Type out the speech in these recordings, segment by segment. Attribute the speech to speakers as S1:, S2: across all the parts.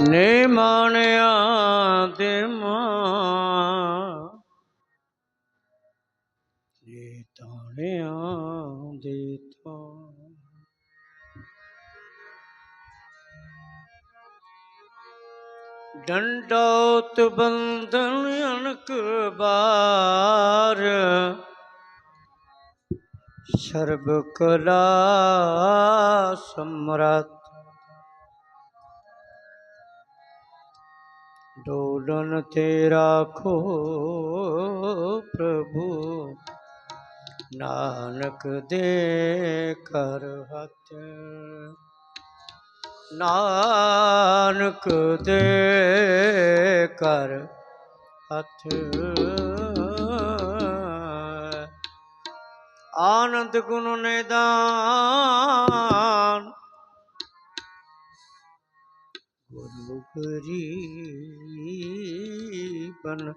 S1: ਨੇ ਮਾਣਿਆ ਦੇ ਮਾਂ। ਨੇ ਤਾਣਿਆਂ ਦੇ ਤਾਂ ਡੰਡੋਤ ਬੰਧਨ ਅਨਕ ਬਾਰ। ਸਰਬ ਕਲਾ ਸਮਰਤ ਡੋਲਨ ਤੇ ਰਾਖੋ ਪ੍ਰਭੂ। ਨਾਨਕ ਦੇ ਕਰ ਹੱਥ। ਨਾਨਕ ਦੇ ਕਰ ਹੱਥ। ਆਨੰਦ ਗੁਣ ਨਿਦਾਨ ਗੁਰੂ ਗਰੀਬਨ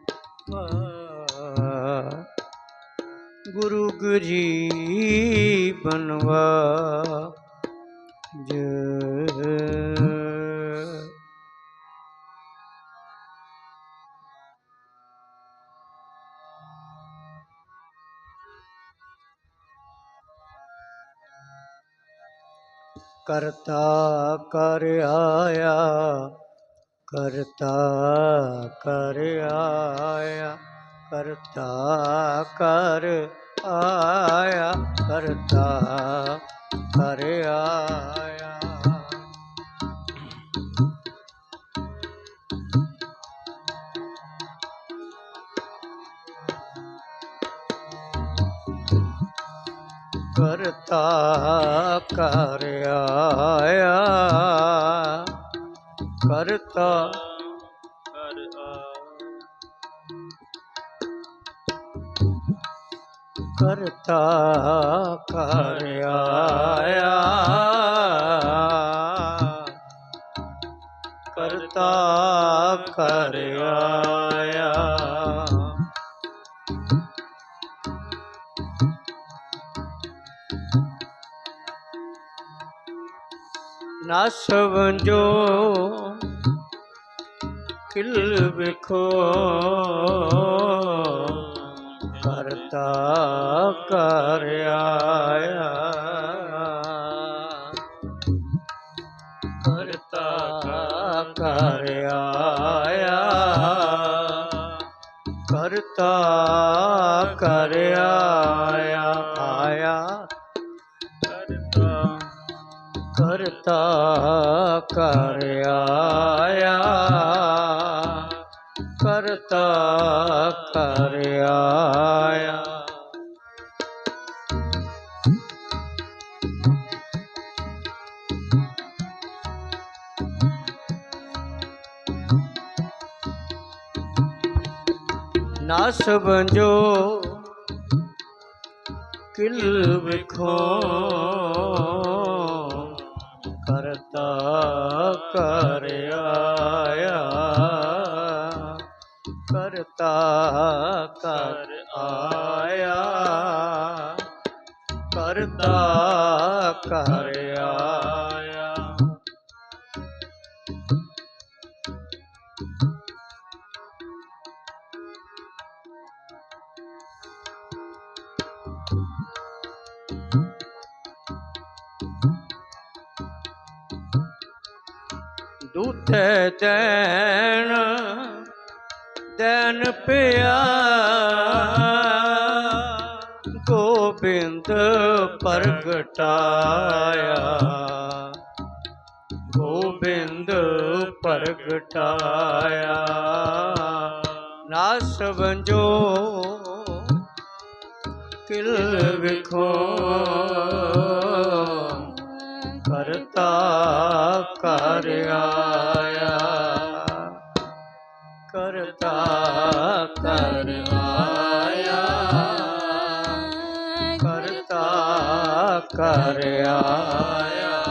S1: ਗੁਰੂ ਗਰੀਬਨ ਜ ਕਰਤਾ ਕਰ ਆਇਆ ਕਰਤਾ ਕਰ ਆਇਆ ਕਰਤਾ ਕਰ ਆਇਆ ਕਰਤਾ ਕਰ ਆਇਆ। ਕਰਤਾ ਕਰ ਆਇਆ ਕਰਤਾ। ਕਰਤਾ ਕਰ ਆਇਆ। ਕਰਤਾ ਕਰ ਆਇਆ। ਨਾ ਕਿਲ ਵਿਖੋ। ਕਰਤਾ ਕਰ ਆਇਆ। ਕਰਤਾ ਕਰ ਨਾ ਕਿਲ ਵਿਖੋ ਕਰਤਾ ਕਰ ਆਇਆ ਕਰਤਾ ਕਰ ਆਇਆ ਕਰਤਾ ਕਰ ਆਇਆ। ਦੂਤੇ ਦੇਣ ਦੇਨ ਪਿਆ ਗੋਬਿੰਦ ਪ੍ਰਗਟਾਇਆ। ਗੋਬਿੰਦ ਪ੍ਰਗਟਾਇਆ। ਨਾ ਸਵੰਜੋ ਕਿਲ ਵਿਖੋ। ਕਰ ਆਇਆ। ਕਰਤਾ ਕਰ ਆਇਆ।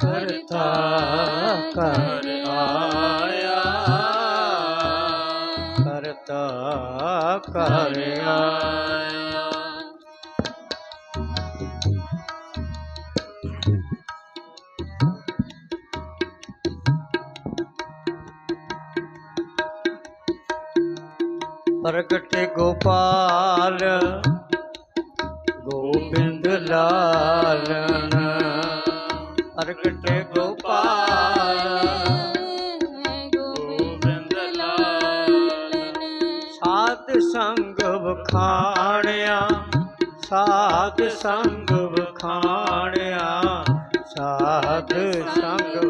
S1: ਕਰਤਾ ਕਰ ਅਚਰਿਚ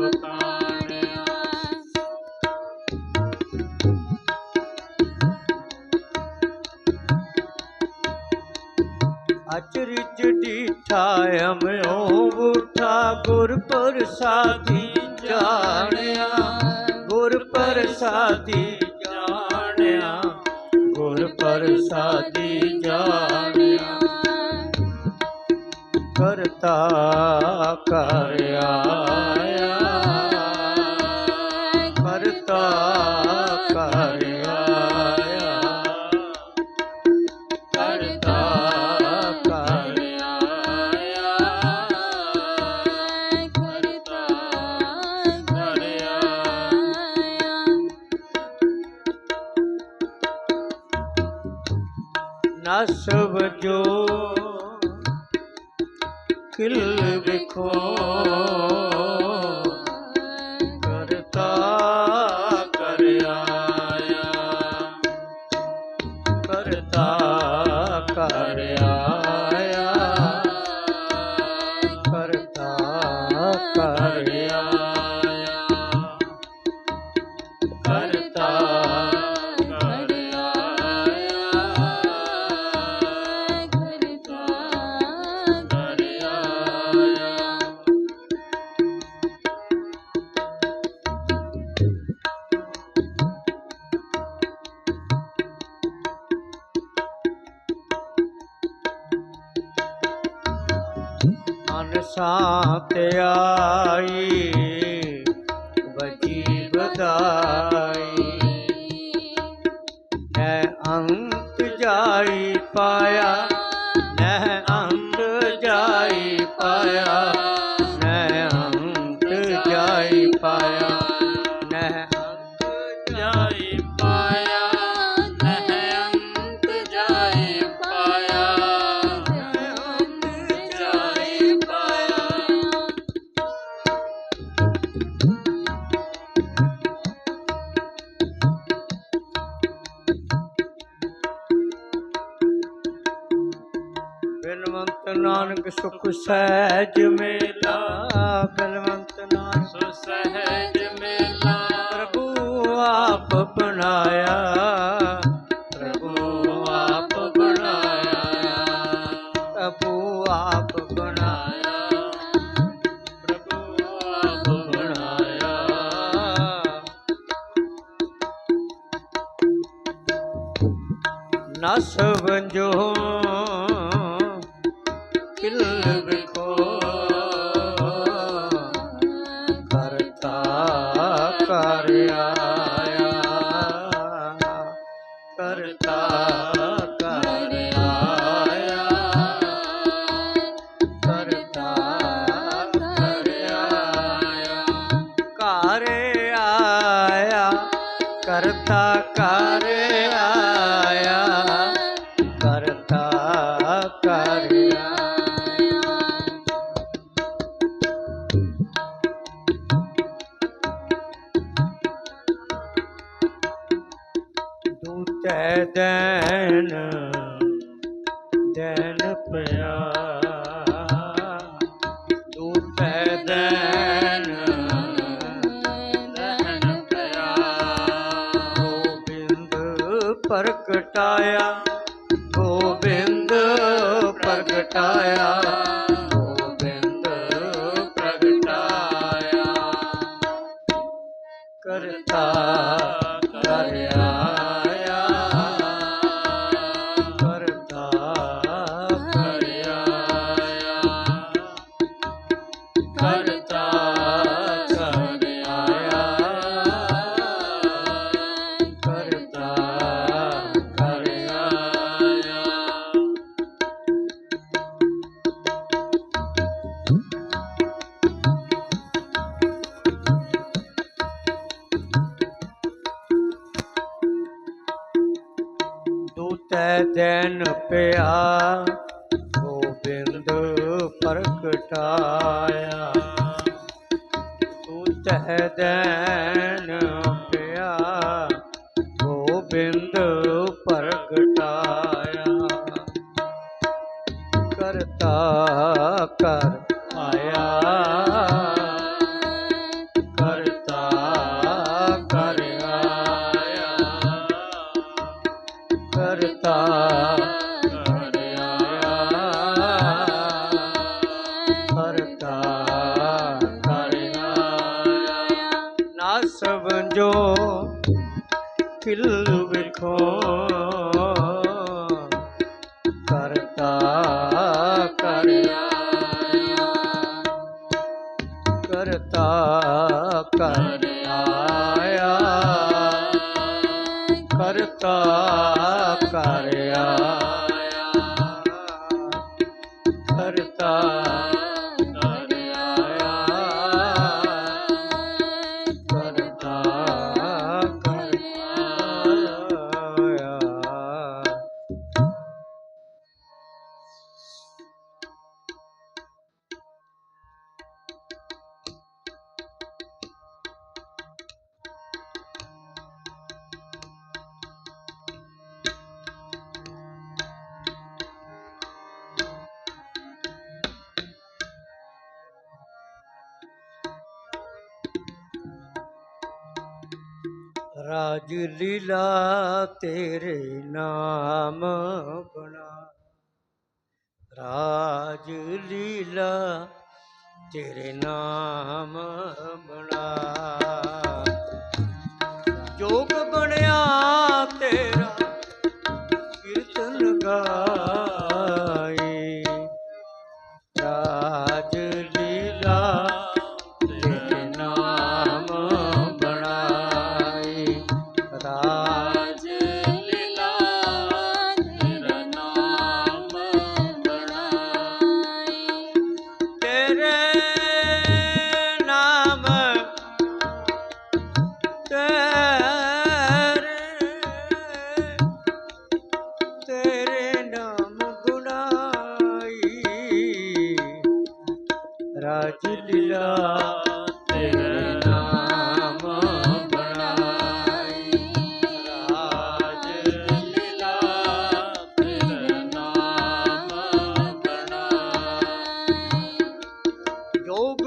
S1: ਡੀਠਾ ਅਮਿਓ ਗੁਰ ਪ੍ਰਸਾਦੀ ਜਾਣਿਆ। ਗੁਰ ਪ੍ਰਸਾਦੀ ਜਾਣਿਆ। ਗੁਰ ਪ੍ਰਸਾਦੀ ਜਾਣਿਆ। ਕਰਤਾ ਕਰਿਆ ਕਿਲ ਵਿਖੋ। ਰਜਾਈ ਪਾਇਆ। ਨਹਿ ਸਹਿਜ ਮੇਲਾ ਬਲਵੰਤ ਨਾਮ।
S2: ਸੋ ਸਹਿਜ ਮੇਲਾ।
S1: ਪ੍ਰਭੂ ਆਪ ਬਣਾਇਆ। ਪ੍ਰਭੂ ਆਪ ਬਣਾਇਆ। ਪ੍ਰਭੂ ਆਪ ਬਣਾਇਆ।
S2: ਪ੍ਰਭੂ ਆਪ
S1: ਬਣਾਇਆ। ਨਸ ਵੰਜੋ ਪ੍ਰਗਟਾਇਆ ਗੋਬਿੰਦ ਪ੍ਰਗਟਾਇਆ। ਕਾਇਆ। ਤੂੰ ਤਹਿ ਦੇ ਕਰਤਾ ਕਰਿਆ। ਲੀਲਾ ਤੇਰੇ ਨਾਮ ਬਣਾ। ਰਾਜ ਲੀਲਾ ਤੇਰੇ ਨਾਮ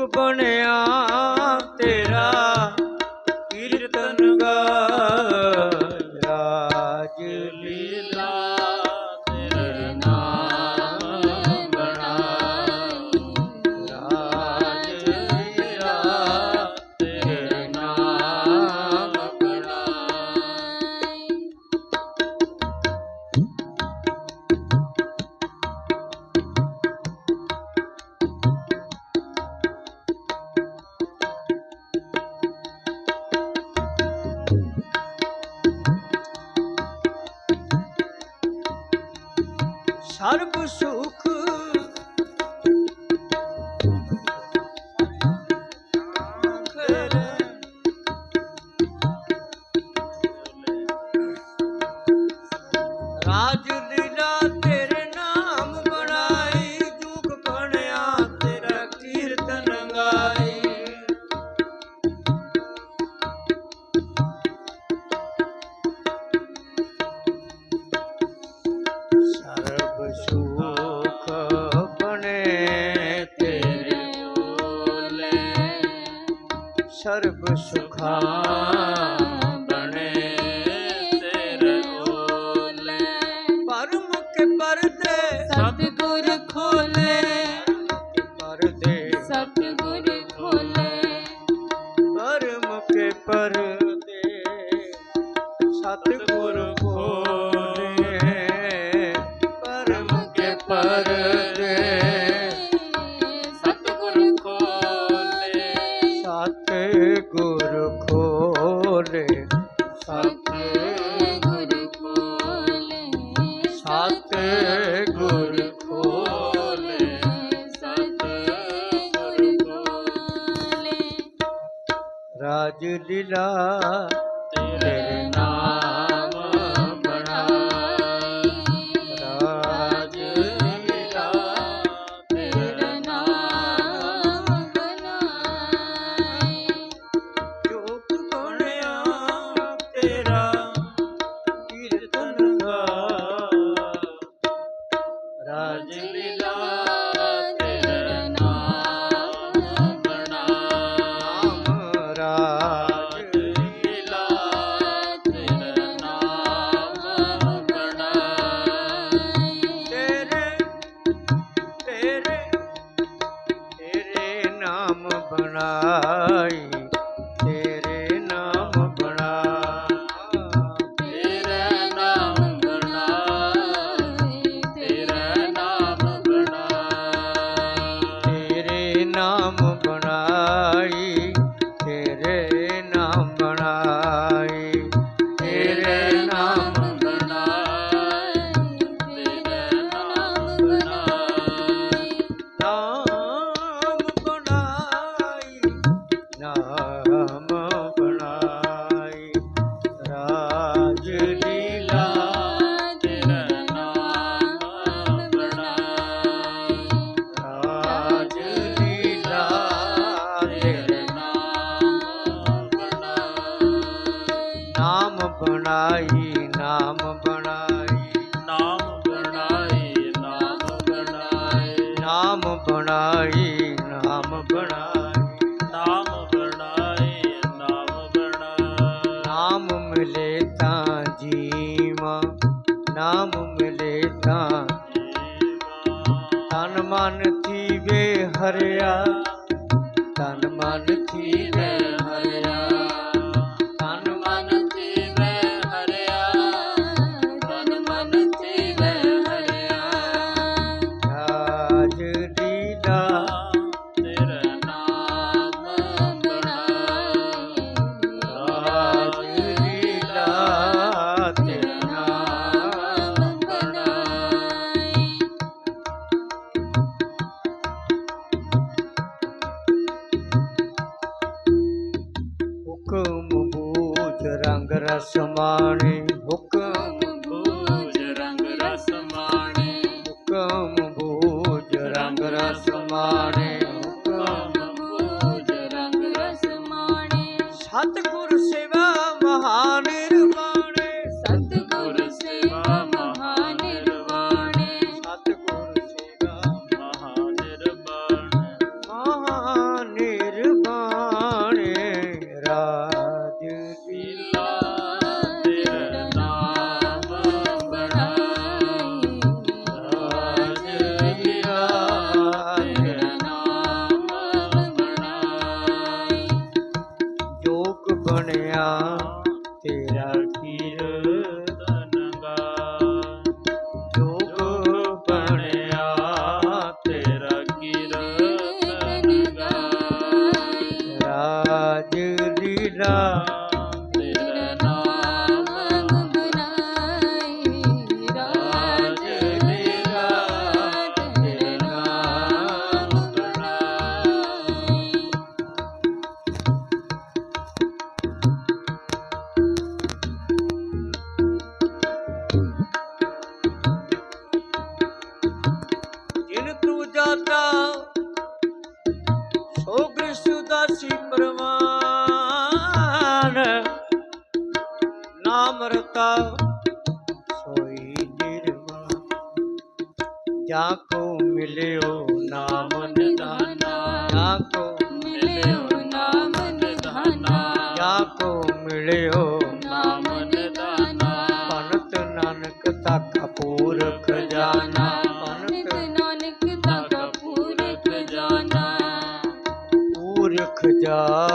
S2: গোপনে আ
S1: 就你。ਸਤ
S2: ਗੁਰ ਖੋਲੇ
S1: ਸਤ
S2: ਗੁਰ ਖੋਲੇ
S1: ਸਤ ਗੁਰ ਖੋਲੇ। ਰਾਜ ਲੀਲਾ बनाई দেখি ਲੀਲਾ 呀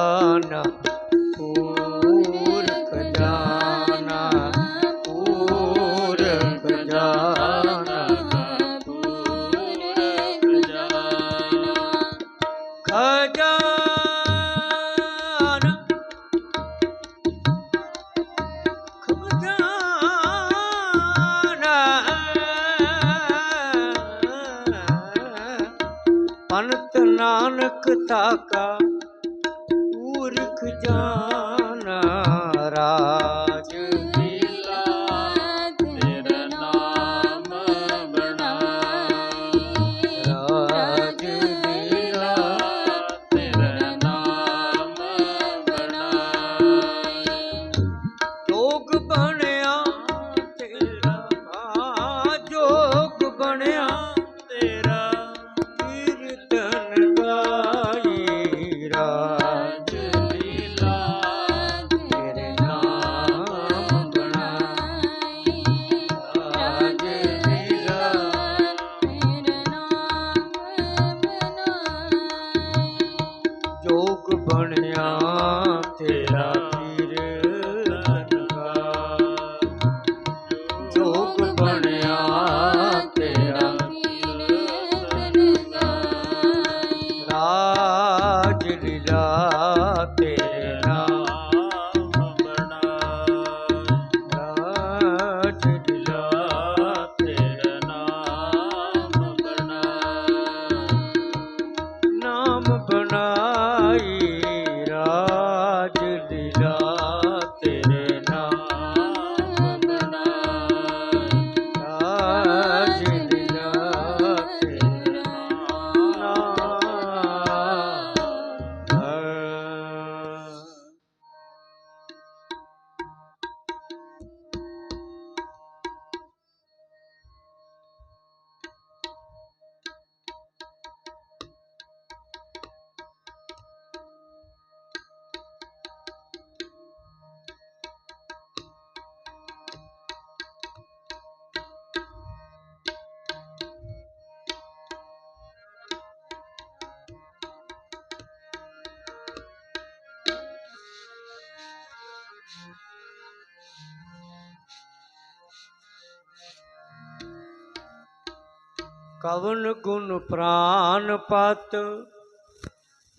S1: ਗੁਣ ਪ੍ਰਾਨ ਪਤ,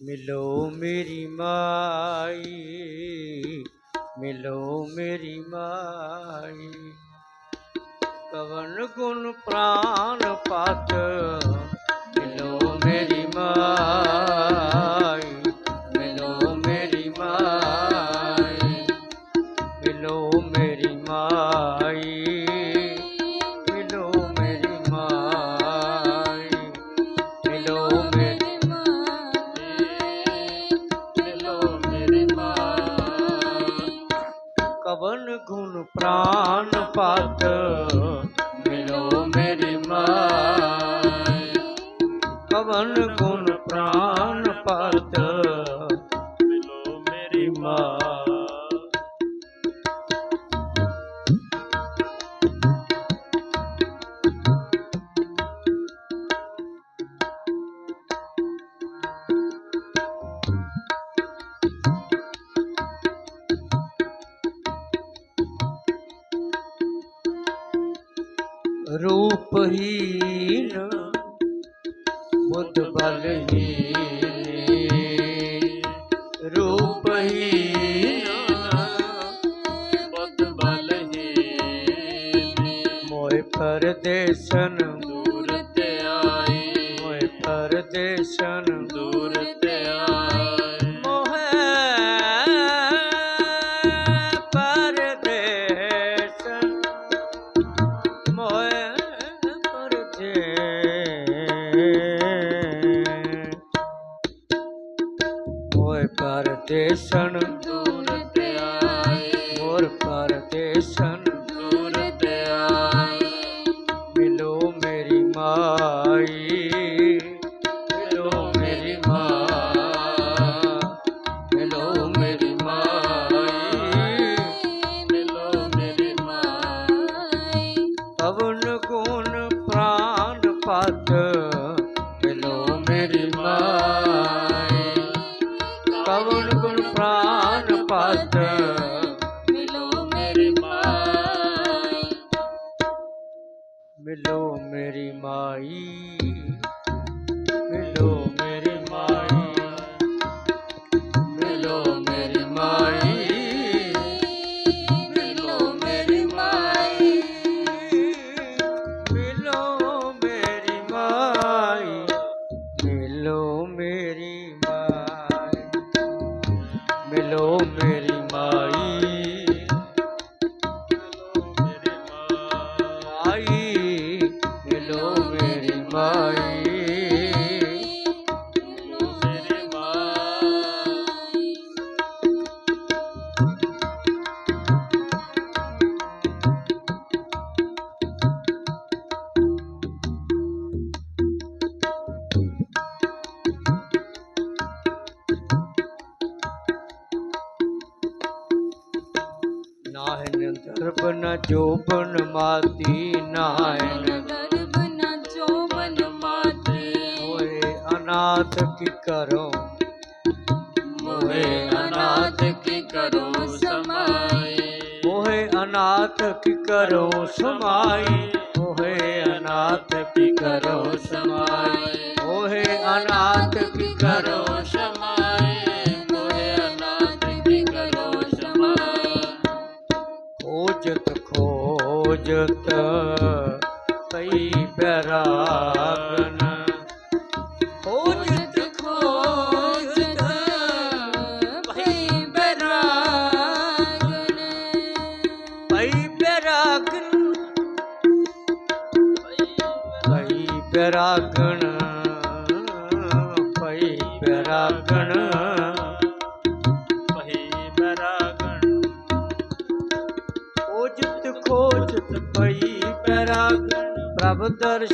S1: ਮਿਲੋ ਮੇਰੀ ਮਾਈ, ਮਿਲੋ ਮੇਰੀ ਮਾਈ। ਕਵਨ ਗੁਣ ਪ੍ਰਾਨ ਪਤ, ਮਿਲੋ ਮੇਰੀ ਮਾਈ। ਆ பருகி ਕਰੋ
S2: ਸਮਾਏ
S1: ਕੋਇ ਅਨਾਥ ਕੀ ਕਰੋ
S2: ਸਮਾਏ
S1: ਖੋਜਤ ਖੋਜਤ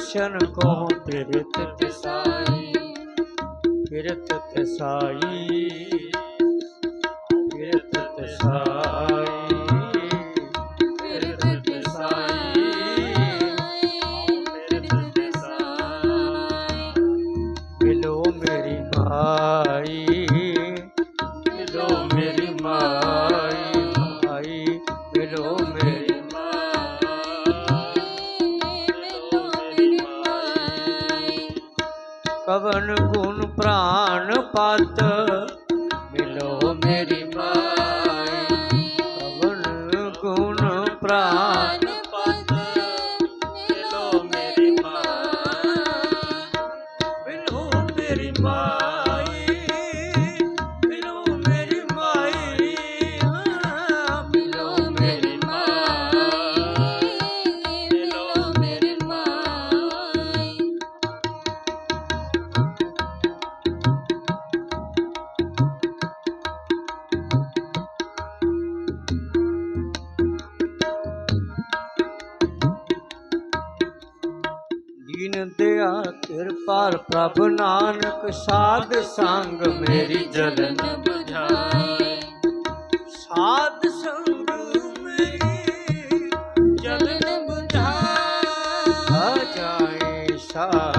S1: Christian Uncle. ਮੇਰਾ ਕਿਰਪਾਲ ਪ੍ਰਭ ਨਾਨਕ, ਸਾਧ ਸੰਗ ਮੇਰੀ ਜਲਨ
S2: ਬੁਝਾਏ।
S1: ਸਾਧ ਸੰਗ ਮੇਰੀ
S2: ਜਲਨ ਬੁਝਾਏ।
S1: ਜਾਏ ਸਾ